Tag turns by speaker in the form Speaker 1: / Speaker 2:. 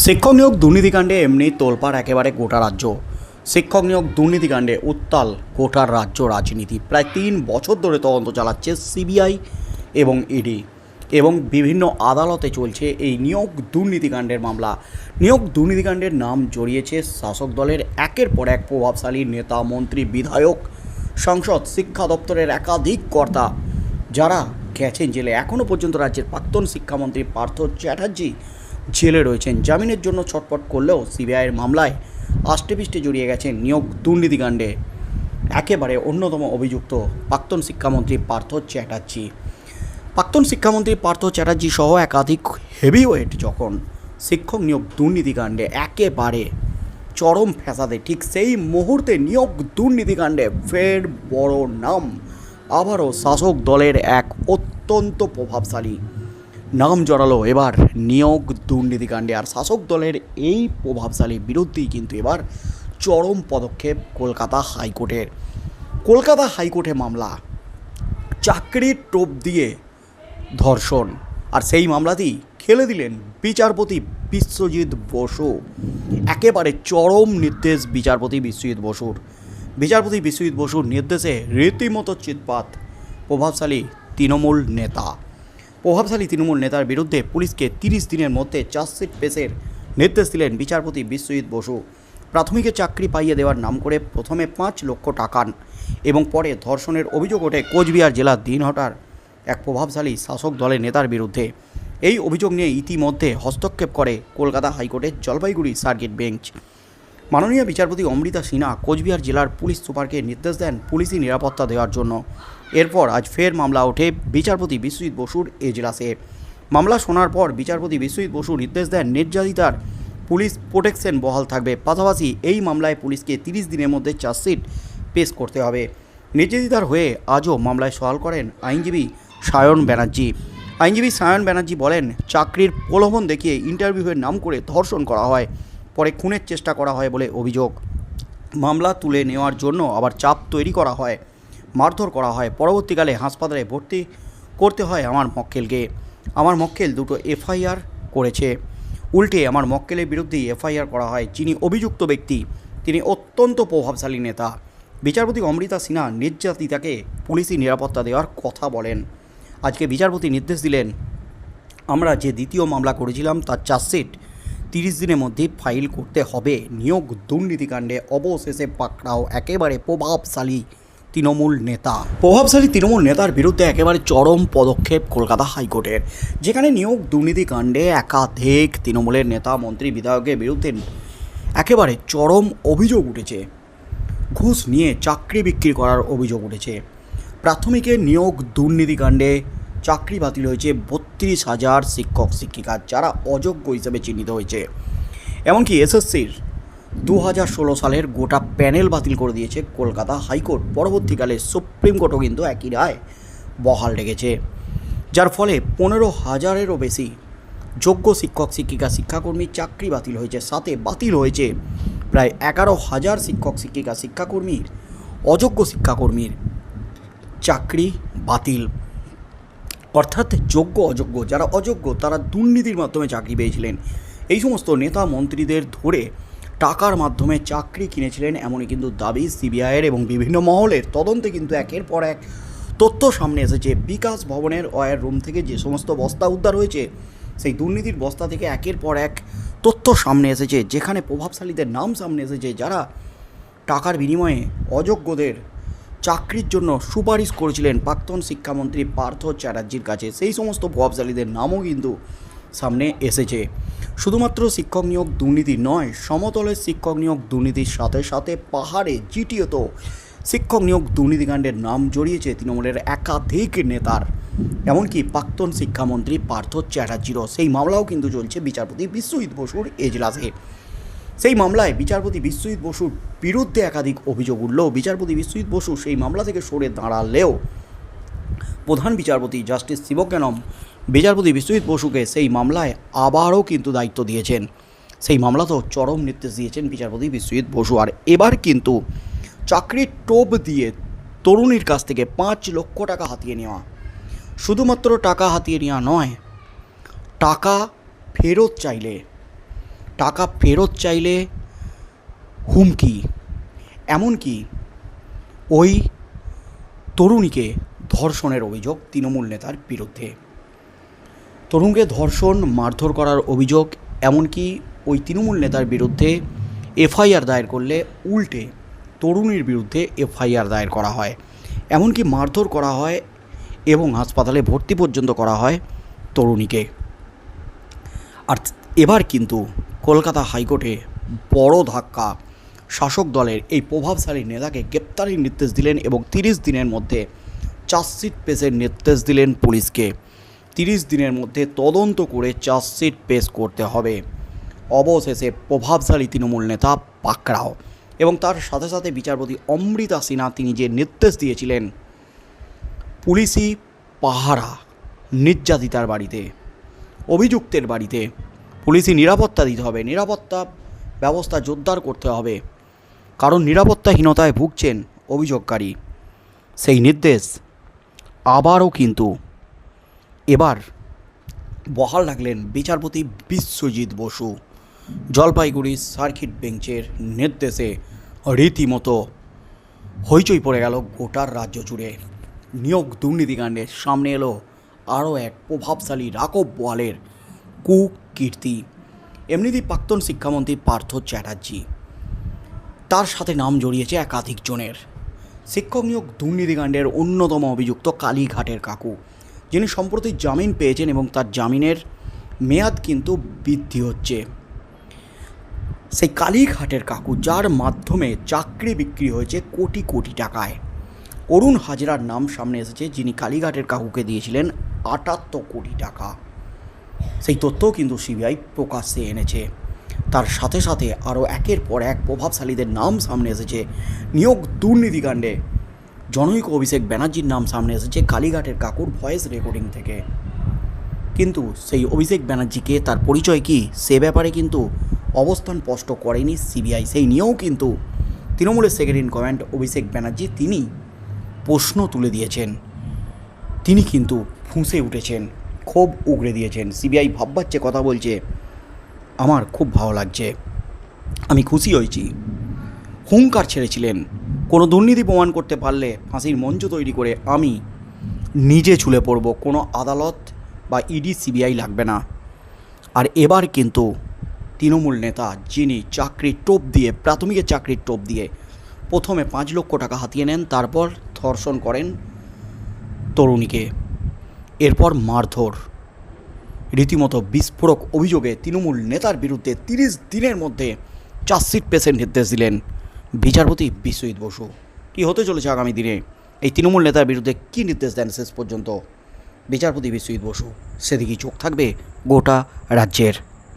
Speaker 1: শিক্ষক নিয়োগ দুর্নীতিকাণ্ডে এমনি তোলপাড় একেবারে গোটা রাজ্য। শিক্ষক নিয়োগ দুর্নীতিকাণ্ডে উত্তাল গোটা রাজ্য রাজনীতি। প্রায় তিন বছর ধরে তদন্ত চালাচ্ছে সিবিআই এবং ইডি এবং বিভিন্ন আদালতে চলছে এই নিয়োগ দুর্নীতিকাণ্ডের মামলা। নিয়োগ দুর্নীতিকাণ্ডের নাম জড়িয়েছে শাসক দলের একের পর এক প্রভাবশালী নেতা, মন্ত্রী, বিধায়ক, সংসদ, শিক্ষা দপ্তরের একাধিক কর্তা। যারা গেছেন জেলে এখনও পর্যন্ত রাজ্যের প্রাক্তন শিক্ষামন্ত্রী পার্থ চ্যাটার্জি জেলে রয়েছেন। জামিনের জন্য ছটপট করলেও সিবিআইয়ের মামলায় আষ্টেপৃষ্টে জড়িয়ে গেছেন নিয়োগ দুর্নীতিকাণ্ডে। একেবারে অন্যতম অভিযুক্ত প্রাক্তন শিক্ষামন্ত্রী পার্থ চ্যাটার্জি। প্রাক্তন শিক্ষামন্ত্রী পার্থ চ্যাটার্জি সহ একাধিক হেভিওয়েট যখন শিক্ষক নিয়োগ দুর্নীতিকাণ্ডে একেবারে চরম ফ্যাসাদে, ঠিক সেই মুহূর্তে নিয়োগ দুর্নীতিকাণ্ডে ফের বড় নাম। আবারও শাসক দলের এক অত্যন্ত প্রভাবশালী নাম জড়ালো। এবার নিয়োগ দুর্নীতিকাণ্ডে আর শাসক দলের এই প্রভাবশালী বিরুদ্ধেই কিন্তু এবার চরম পদক্ষেপ কলকাতা হাইকোর্টের। কলকাতা হাইকোর্টে মামলা। চাকরির টোপ দিয়ে ধর্ষণ। আর সেই মামলাতেই খেলে দিলেন বিচারপতি বিশ্বজিৎ বসু। একেবারে চরম নির্দেশ বিচারপতি বিশ্বজিৎ বসুর। বিচারপতি বিশ্বজিৎ বসুর নির্দেশে রীতিমতো চিৎপাত প্রভাবশালী তৃণমূল নেতা। প্রভাবশালী তৃণমূল নেতার বিরুদ্ধে পুলিশকে তিরিশ দিনের মধ্যে চার্জশিট পেশের নির্দেশ দিলেন বিচারপতি বিশ্বজিৎ বসু। প্রাথমিকে চাকরি পাইয়ে দেওয়ার নাম করে প্রথমে পাঁচ লক্ষ টাকান এবং পরে ধর্ষণের অভিযোগ ওঠে কোচবিহার জেলার দিনহটার এক প্রভাবশালী শাসক দলের নেতার বিরুদ্ধে। এই অভিযোগ নিয়ে ইতিমধ্যে হস্তক্ষেপ করে কলকাতা হাইকোর্টের জলপাইগুড়ি সার্কিট বেঞ্চ। মাননীয় বিচারপতি অমৃতা সিনহা কোচবিহার জেলার পুলিশ সুপারকে নির্দেশ দেন পুলিশি নিরাপত্তা দেওয়ার জন্য। এরপর আজ ফের মামলা ওঠে বিচারপতি বিশ্বজিৎ বসুর এজলাসে মামলা শোনার পর বিচারপতি বিশ্বজিৎ বসু নির্দেশ দেন নির্যাতিতার পুলিশ প্রোটেকশন বহাল থাকবে। পাশাপাশি এই মামলায় পুলিশকে তিরিশ দিনের মধ্যে চার্জশিট পেশ করতে হবে। নির্যাতিতার হয়ে আজও মামলায় সওয়াল করেন আইনজীবী সায়ন ব্যানার্জি। আইনজীবী সায়ন ব্যানার্জি বলেন, চাকরির প্রলোভন দেখিয়ে ইন্টারভিউয়ের নাম করে ধর্ষণ করা হয়। পরে খুনের চেষ্টা করা হয় বলে অভিযোগ। মামলা তুলে নেওয়ার জন্য আবার চাপ তৈরি করা হয়, মারধর করা হয়। পরবর্তীকালে হাসপাতালে ভর্তি করতে হয় আমার মক্কেলকে। আমার মক্কেল দুটো এফআইআর করেছে। উল্টে আমার মক্কেলের বিরুদ্ধেই এফআইআর করা হয়। যিনি অভিযুক্ত ব্যক্তি, তিনি অত্যন্ত প্রভাবশালী নেতা। বিচারপতি অমৃতা সিনহা নির্যাতিতাকে পুলিশি নিরাপত্তা দেওয়ার কথা বলেন। আজকে বিচারপতি নির্দেশ দিলেন, আমরা যে দ্বিতীয় মামলা করেছিলাম, তার চার্জশিট তিরিশ দিনের মধ্যে ফাইল করতে হবে। নিয়োগ দুর্নীতিকাণ্ডে অবশেষে পাকড়াও একেবারে প্রভাবশালী তৃণমূল নেতা। প্রভাবশালী তৃণমূল নেতার বিরুদ্ধে একেবারে চরম পদক্ষেপ কলকাতা হাইকোর্টের, যেখানে নিয়োগ দুর্নীতিকাণ্ডে একাধিক তৃণমূলের নেতা, মন্ত্রী, বিধায়কের বিরুদ্ধে একেবারে চরম অভিযোগ উঠেছে। ঘুষ নিয়ে চাকরি বিক্রি করার অভিযোগ উঠেছে। প্রাথমিকের নিয়োগ দুর্নীতিকাণ্ডে চাকরি বাতিল হয়েছে বত্রিশ হাজার শিক্ষক, শিক্ষিকা যারা অযোগ্য হিসেবে চিহ্নিত হয়েছে। এমনকি এসএসসির দু হাজার ষোলো সালের গোটা প্যানেল বাতিল করে দিয়েছে কলকাতা হাইকোর্ট। পরবর্তীকালে সুপ্রিম কোর্টও কিন্তু একই রায় বহাল রেখেছে। যার ফলে পনেরো হাজারেরও বেশি যোগ্য শিক্ষক, শিক্ষিকা, শিক্ষাকর্মী চাকরি বাতিল হয়েছে, সাথে বাতিল হয়েছে প্রায় এগারো হাজার শিক্ষক, শিক্ষিকা, শিক্ষাকর্মীর, অযোগ্য শিক্ষাকর্মীর চাকরি বাতিল। অর্থাৎ যোগ্য, অযোগ্য, যারা অযোগ্য, তারা দুর্নীতির মাধ্যমে চাকরি পেয়েছিলেন। এই সমস্ত নেতা মন্ত্রীদের ধরে টাকার মাধ্যমে চাকরি কিনেছিলেন, এমনই কিন্তু দাবি সিবিআইয়ের এবং বিভিন্ন মহলের। তদন্তে কিন্তু একের পর এক তথ্য সামনে এসেছে। বিকাশ ভবনের অয়ের রুম থেকে যে সমস্ত বস্তা উদ্ধার হয়েছে, সেই দুর্নীতির বস্তা থেকে একের পর এক তথ্য সামনে এসেছে, যেখানে প্রভাবশালীদের নাম সামনে এসেছে, যারা টাকার বিনিময়ে অযোগ্যদের চাকরির জন্য সুপারিশ করেছিলেন প্রাক্তন শিক্ষামন্ত্রী পার্থ চ্যাটার্জির কাছে। সেই সমস্ত প্রভাবশালীদের নামও কিন্তু সামনে এসেছে। শুধুমাত্র শিক্ষক নিয়োগ দুর্নীতি নয়, সমতলের শিক্ষক নিয়োগ দুর্নীতির সাথে সাথে পাহাড়ে জিটিও শিক্ষক নিয়োগ দুর্নীতিকাণ্ডের নাম জড়িয়েছে তৃণমূলের একাধিক নেতার। এমনকি প্রাক্তন শিক্ষামন্ত্রী পার্থ চ্যাটার্জিরও সেই মামলাও কিন্তু চলছে বিচারপতি বিশ্বজিৎ বসুর এজলাসে। সেই মামলায় বিচারপতি বিশ্বজিৎ বসুর বিরুদ্ধে একাধিক অভিযোগ উঠলেও বিচারপতি বিশ্বজিৎ বসু সেই মামলা থেকে সরে দাঁড়ালেও প্রধান বিচারপতি জাস্টিস শিবজ্ঞানম বিচারপতি বিশ্বজিৎ বসুকে সেই মামলায় আবারও কিন্তু দায়িত্ব দিয়েছেন। সেই মামলাতেও চরম নির্দেশ দিয়েছেন বিচারপতি বিশ্বজিৎ বসু। আর এবার কিন্তু চাকরির টোপ দিয়ে তরুণীর কাছ থেকে পাঁচ লক্ষ টাকা হাতিয়ে নেওয়া। শুধুমাত্র টাকা হাতিয়ে নেওয়া নয়, টাকা ফেরত চাইলে টাকা ফেরত চাইলে হুমকি এমনকি ওই তরুণীকে ধর্ষণের অভিযোগ তৃণমূল নেতার বিরুদ্ধে। তরুণকে ধর্ষণ, মারধর করার অভিযোগ এমনকি ওই তৃণমূল নেতার বিরুদ্ধে এফআইআর দায়ের করলে উল্টে তরুণীর বিরুদ্ধে এফআইআর দায়ের করা হয়। এমনকি মারধর করা হয় এবং হাসপাতালে ভর্তি পর্যন্ত করা হয় তরুণীকে। আর এবার কিন্তু কলকাতা হাইকোর্টে বড় ধাক্কা। শাসক দলের এই প্রভাবশালী নেতাকে গ্রেপ্তারের নির্দেশ দিলেন এবং তিরিশ দিনের মধ্যে চার্জশিট পেশের নির্দেশ দিলেন পুলিশকে। তিরিশ দিনের মধ্যে তদন্ত করে চার্জশিট পেশ করতে হবে। অবশেষে প্রভাবশালী তৃণমূল নেতা পাকড়াও এবং তার সাথে সাথে বিচারপতি অমৃতা সিনহা তিনি যে নির্দেশ দিয়েছিলেন, পুলিশি পাহারা নির্যাতিতার বাড়িতে, অভিযুক্তের বাড়িতে পুলিশি নিরাপত্তা দিতে হবে, নিরাপত্তা ব্যবস্থা জোরদার করতে হবে। কারণ নিরাপত্তাহীনতায় ভুগছেন অভিযোগকারী। সেই নির্দেশ আবারও কিন্তু এবার বহাল রাখলেন বিচারপতি বিশ্বজিৎ বসু। জলপাইগুড়ি সার্কিট বেঞ্চের নির্দেশে রীতিমতো হইচই পড়ে গেল গোটার রাজ্য জুড়ে। নিয়োগ দুর্নীতিকাণ্ডের সামনে এলো আরও এক প্রভাবশালী রাকব বোয়ালের কুকীর্তি। এমনিতেই প্রাক্তন শিক্ষামন্ত্রী পার্থ চ্যাটার্জি। তার সাথে নাম জড়িয়েছে একাধিক জনের। শিক্ষক নিয়োগ দুর্নীতিকাণ্ডের অন্যতম অভিযুক্ত কালীঘাটের কাকু, যিনি সম্প্রতি জামিন পেয়েছেন এবং তার জামিনের মেয়াদ কিন্তু বৃদ্ধি হচ্ছে। সেই কালীঘাটের কাকু, যার মাধ্যমে চাকরি বিক্রি হয়েছে কোটি কোটি টাকায়। অরুণ হাজরার নাম সামনে এসেছে, যিনি কালীঘাটের কাকুকে দিয়েছিলেন আটাত্তর কোটি টাকা। সেই তথ্যও কিন্তু সিবিআই প্রকাশ্যে এনেছে। তার সাথে সাথে আরও একের পর এক প্রভাবশালীদের নাম সামনে এসেছে। নিয়োগ দুর্নীতিকাণ্ডে জনৈক অভিষেক ব্যানার্জির নাম সামনে এসেছে কালীঘাটের কাকুর ভয়েস রেকর্ডিং থেকে। কিন্তু সেই অভিষেক ব্যানার্জিকে তার পরিচয় কি? সে ব্যাপারে কিন্তু অবস্থান স্পষ্ট করেনি সিবিআই। সেই নিয়েও কিন্তু তৃণমূলের secretary in command Abhishek Banerjee তিনি প্রশ্ন তুলে দিয়েছেন। তিনি কিন্তু ফুঁসে উঠেছেন। ক্ষোভ উগড়ে দিয়েছেন। সিবিআই ভাববাচ্ছে কথা বলছে, আমার খুব ভালো লাগছে। আমি খুশি হয়েছি। হুঙ্কার ছেড়েছিলেন। কোনো দুর্নীতি প্রমাণ করতে পারলে ফাঁসির মঞ্চ তৈরি করে আমি নিজে ছুলে পড়ব। কোনো আদালত বা ইডি, সিবিআই লাগবে না। আর এবার কিন্তু তৃণমূল নেতা, যিনি চাকরির টোপ দিয়ে, প্রাথমিকের চাকরির টোপ দিয়ে প্রথমে পাঁচ লক্ষ টাকা হাতিয়ে নেন, তারপর ধর্ষণ করেন তরুণীকে। এরপর মারধর। রীতিমতো বিস্ফোরক অভিযোগে তৃণমূল নেতার বিরুদ্ধে তিরিশ দিনের মধ্যে চার্জশিট পেশের নির্দেশ দিলেন বিচারপতি বিশ্বজিৎ বসু। কী হতে চলেছে আগামী দিনে? এই তৃণমূল নেতার বিরুদ্ধে কী নির্দেশ দেন শেষ পর্যন্ত? বিচারপতি বিশ্বজিৎ বসু, সেদিকেই চোখ থাকবে গোটা রাজ্যের।